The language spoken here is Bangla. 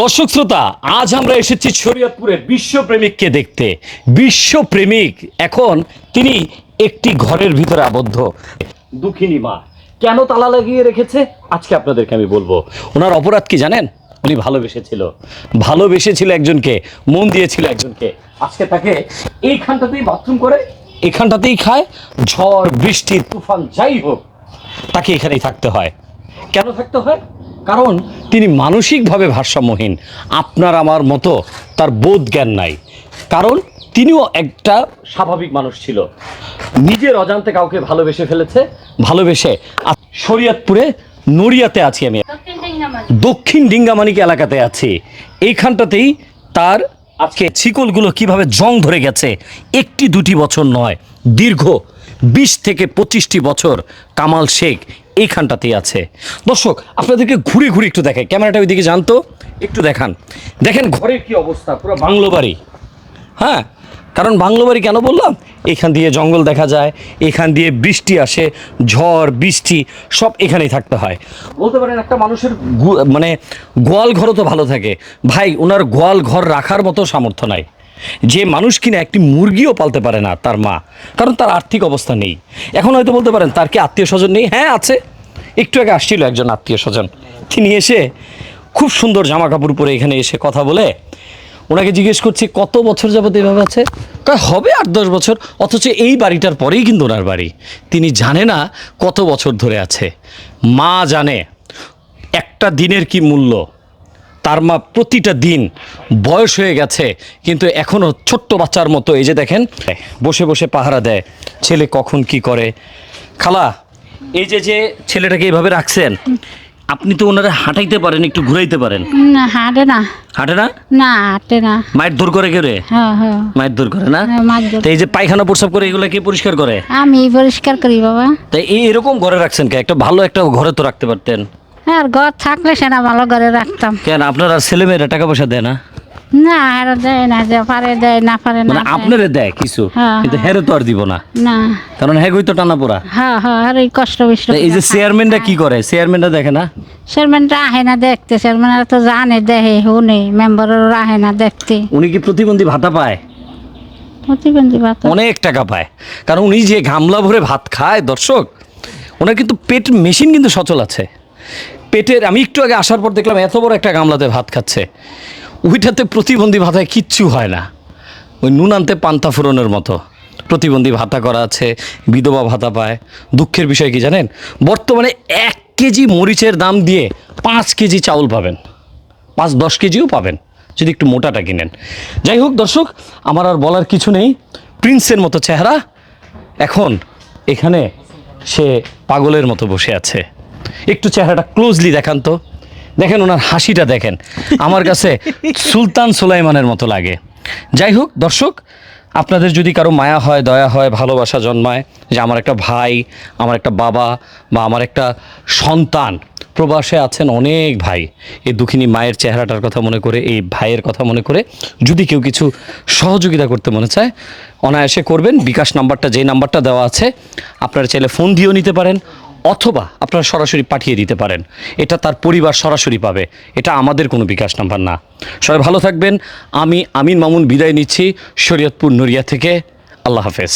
দর্শক শ্রোতা, আজ আমরা এসেছি শরীয়তপুরে বিশ্বপ্রেমিককে দেখতে। বিশ্বপ্রেমিক এখন তিনি একটি ঘরের ভিতরে আবদ্ধ। দুঃখিনী মা, কেন তালা লাগিয়ে রেখেছে? আজকে আপনাদেরকে আমি বলব। ওনার অপরাধ কি জানেন? উনি ভালোবেসেছিল। ভালোবেসেছিল একজনকে, মন দিয়েছিল একজনকে। আজকে তাকে এইখানটাতেই বাথরুম করে, এখানটাতেই খায়। ঝড়, বৃষ্টি, তুফান, যাই হোক, তাকে এখানেই থাকতে হয়। কেন থাকতে হয়? কারণ তিনি মানসিকভাবে ভারসাম্যহীন। আপনার আমার মতো তার বোধ জ্ঞান নাই। কারণ তিনিও একটা স্বাভাবিক মানুষ ছিল। নিজের অজান্তে কাউকে ভালোবেসে ফেলেছে ভালোবেসে শরীয়তপুরে নড়িয়াতে আছি আমি। দক্ষিণ ডিঙ্গামানিক এলাকাতে আছি। এইখানটাতেই তার আজকে শিকলগুলো কীভাবে জং ধরে গেছে একটি দুটি বছর নয় দীর্ঘ বিশ থেকে পঁচিশটি বছর কামাল শেখ এইখানটাতেই আছে। দর্শক, আপনাদেরকে ঘুরে ঘুরে একটু দেখে ক্যামেরাটা ওইদিকে জানতো একটু দেখান। দেখেন ঘরের কি অবস্থা, পুরো বাংলো বাড়ি। হ্যাঁ কারণ বাংলো বাড়ি কেন বললাম? এখান দিয়ে জঙ্গল দেখা যায়, এখান দিয়ে বৃষ্টি আসে, ঝড়, বৃষ্টি, সব এখানেই থাকতে হয়। বলতে পারেন একটা মানুষের মানে গোয়াল ঘরও তো ভালো থাকে। ভাই, ওনার গোয়াল ঘর রাখার মতো সামর্থ্য নাই। যে মানুষ কিনা একটি মুরগিও পালতে পারে না তার মা, কারণ তার আর্থিক অবস্থা নেই। এখন হয়তো বলতে পারেন, তার কি আত্মীয় স্বজন নেই? হ্যাঁ আছে। একটু আগে আসছিল একজন আত্মীয় স্বজন। তিনি এসে খুব সুন্দর জামা কাপড় পরে এখানে এসে কথা বলে। ওনাকে জিজ্ঞেস করছি, কত বছর যাবত এভাবে আছে? কয়, হবে আট, দশ বছর। অথচ এই বাড়িটার পরেই কিন্তু ওনার বাড়ি। তিনি জানে না কত বছর ধরে আছে। মা জানে একটা দিনের কি মূল্য। তার মা প্রতিটা দিন বয়স হয়ে গেছে কিন্তু এখনও ছোট্ট বাচ্চার মতো। এই যে দেখেন বসে বসে পাহারা দেয় ছেলে কখন কি করে? খালা এই যে যে ছেলেটাকে এইভাবে রাখছেন আপনি তো ওনারা হাঁটাইতে পারেন একটু ঘুরাইতে পারেন। না হাঁটে না। হাঁটে না? না হাঁটে না। মায়ের দূর করে কে রে? হ্যাঁ হ্যাঁ। মায়ের দূর করে না? হ্যাঁ, তো এই যে পায়খানা প্রস্রাব করে এগুলো কে পরিষ্কার করে? আমি পরিষ্কার করি বাবা। তাই এই এরকম ঘরে রাখছেন কে? একটা ভালো একটা ঘরে তো রাখতে পারতেন। আর ঘর থাকলে সেনা ভালো ঘরে রাখতাম। কেন? আপনার ছেলে মেয়েরা টাকা পয়সা দেয় না? না আর দেয় না যে পারে দেয় না পারে না মানে আপনারে দেয় কিছু হ্যাঁ, কিন্তু হেরে তো আর দিব না। না। কারণ হ্যাঁ তো টানা পোড়া। হ্যাঁ হ্যাঁ আর এই কষ্ট বিষ্ট এই যে চেয়ারম্যানটা কি করে? চেয়ারম্যানটা দেখে না? চেয়ারম্যানটা আহে না দেখতে চেয়ারম্যানরা তো জানে দেখে শুনে মেম্বারের আহে না দেখতে। উনি কি প্রতিবন্ধী ভাতা পায়? প্রতিবন্ধী অনেক টাকা পায়। কারণ উনি যে গামলা ভরে ভাত খায় দর্শক ওনার কিন্তু পেট মেশিন কিন্তু সচল আছে। পেটের, আমি একটু আগে আসার পর দেখলাম এত বড় একটা গামলাতে ভাত খাচ্ছে। ওইটাতে প্রতিবন্ধী ভাতায় কিচ্ছু হয় না। ওই নুন আনতে পান্তা ফোড়নের মতো প্রতিবন্ধী ভাতা করা আছে, বিধবা ভাতা পায়। দুঃখের বিষয় কি জানেন? বর্তমানে এক কেজি মরিচের দাম দিয়ে পাঁচ কেজি চাউল পাবেন। পাঁচ দশ কেজিও পাবেন, যদি একটু মোটাটা কিনেন। যাই হোক দর্শক, আমার আর বলার কিছু নেই। প্রিন্সের মতো চেহারা এখন এখানে সে পাগলের মতো বসে আছে। একটু চেহারাটা ক্লোজলি দেখান তো। দেখেন ওনার হাসিটা দেখেন। আমার কাছে সুলতান সুলাইমানের মতো লাগে। যাই হোক, দর্শক, আপনাদের যদি কারও মায়া হয়, দয়া হয়, ভালোবাসা জন্মায় যে আমার একটা ভাই, আমার একটা বাবা বা আমার একটা সন্তান, প্রবাসে আছেন অনেক ভাই, এই দুঃখিনী মায়ের চেহারাটার কথা মনে করে, এই ভাইয়ের কথা মনে করে যদি কেউ কিছু সহযোগিতা করতে মনে চায়, অনায়াসে করবেন। বিকাশ নাম্বারটা, যেই নাম্বারটা দেওয়া আছে, আপনারা চাইলে ফোন দিয়েও নিতে পারেন। অথবা আপনারা সরাসরি পাঠিয়ে দিতে পারেন। এটা তার পরিবার সরাসরি পাবে। এটা আমাদের কোনো বিকাশ নাম্বার না। সবাই ভালো থাকবেন। আমি আমিন মামুন বিদায় নিচ্ছি শরীয়তপুর নড়িয়া থেকে। আল্লাহ হাফেজ।